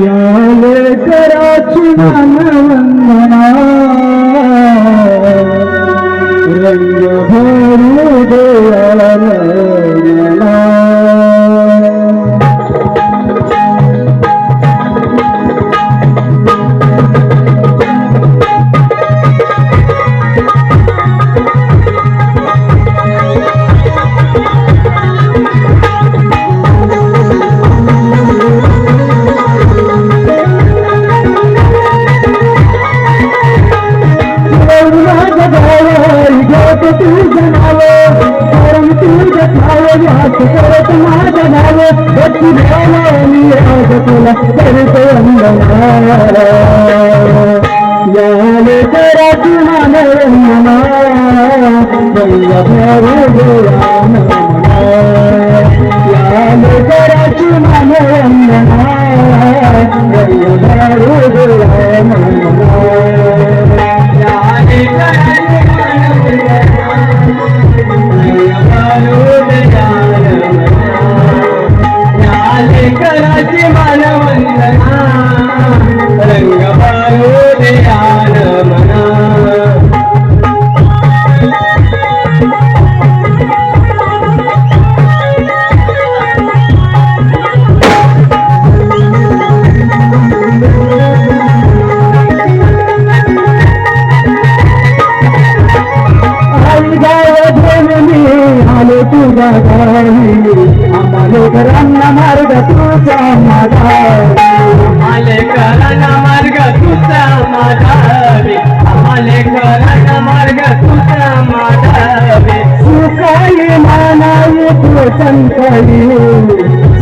Yeah. है करत माझ्या भाव भक्ती भावा मी राज तुला करतो याले कराची मानवंदना वल्लभाव गोराम याले मान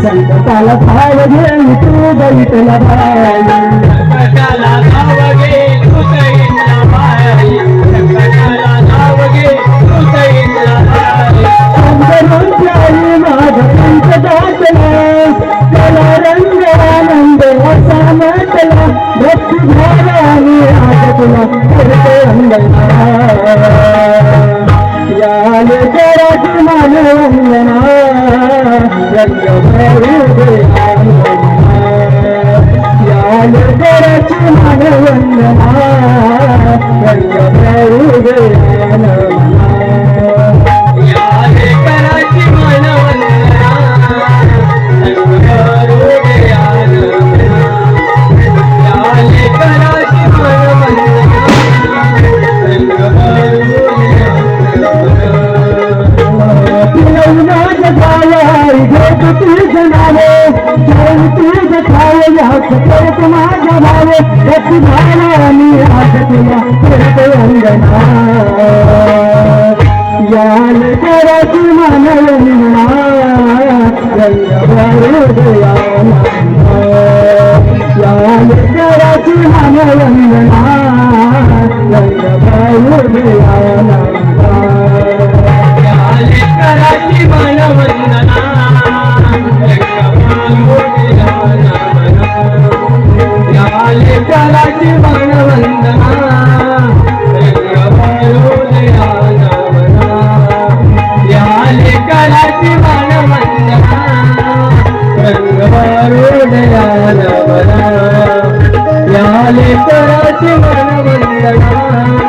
संकटाला भाव घेऊ तू बैठला भाव या जयंती जठाय हक करत माझ्या भावे रसी भाला मी आज तुला करत वंदना याल करत मनवनिना रंग भरू दया आले कराची मनवंदना